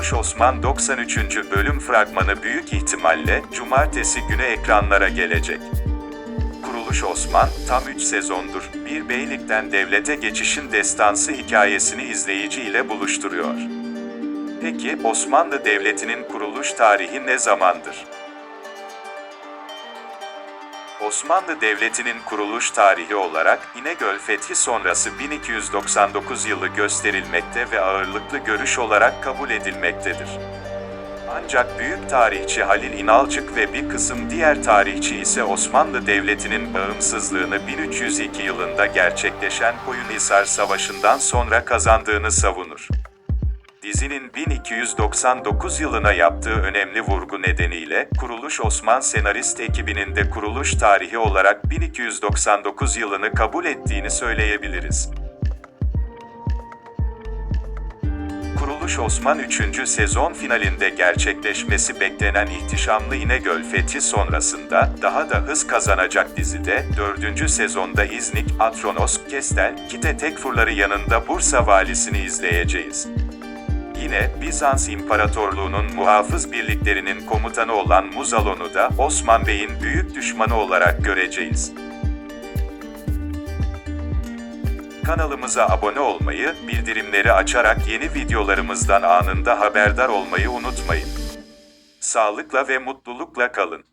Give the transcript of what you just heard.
Kuruluş Osman 93. bölüm fragmanı büyük ihtimalle cumartesi günü ekranlara gelecek. Kuruluş Osman, tam 3 sezondur, bir beylikten devlete geçişin destansı hikayesini izleyici ile buluşturuyor. Peki, Osmanlı Devleti'nin kuruluş tarihi ne zamandır? Osmanlı Devleti'nin kuruluş tarihi olarak İnegöl Fethi sonrası 1299 yılı gösterilmekte ve ağırlıklı görüş olarak kabul edilmektedir. Ancak büyük tarihçi Halil İnalcık ve bir kısım diğer tarihçi ise Osmanlı Devleti'nin bağımsızlığını 1302 yılında gerçekleşen Koyunhisar Savaşı'ndan sonra kazandığını savunur. Dizinin 1299 yılına yaptığı önemli vurgu nedeniyle Kuruluş Osman senarist ekibinin de kuruluş tarihi olarak 1299 yılını kabul ettiğini söyleyebiliriz. Kuruluş Osman 3. sezon finalinde gerçekleşmesi beklenen ihtişamlı İnegöl fethi sonrasında daha da hız kazanacak dizide 4. sezonda İznik, Atronos, Kestel, Kite Tekfurları yanında Bursa valisini izleyeceğiz. Yine Bizans İmparatorluğu'nun muhafız birliklerinin komutanı olan Muzalon'u da Osman Bey'in büyük düşmanı olarak göreceğiz. Kanalımıza abone olmayı, bildirimleri açarak yeni videolarımızdan anında haberdar olmayı unutmayın. Sağlıkla ve mutlulukla kalın.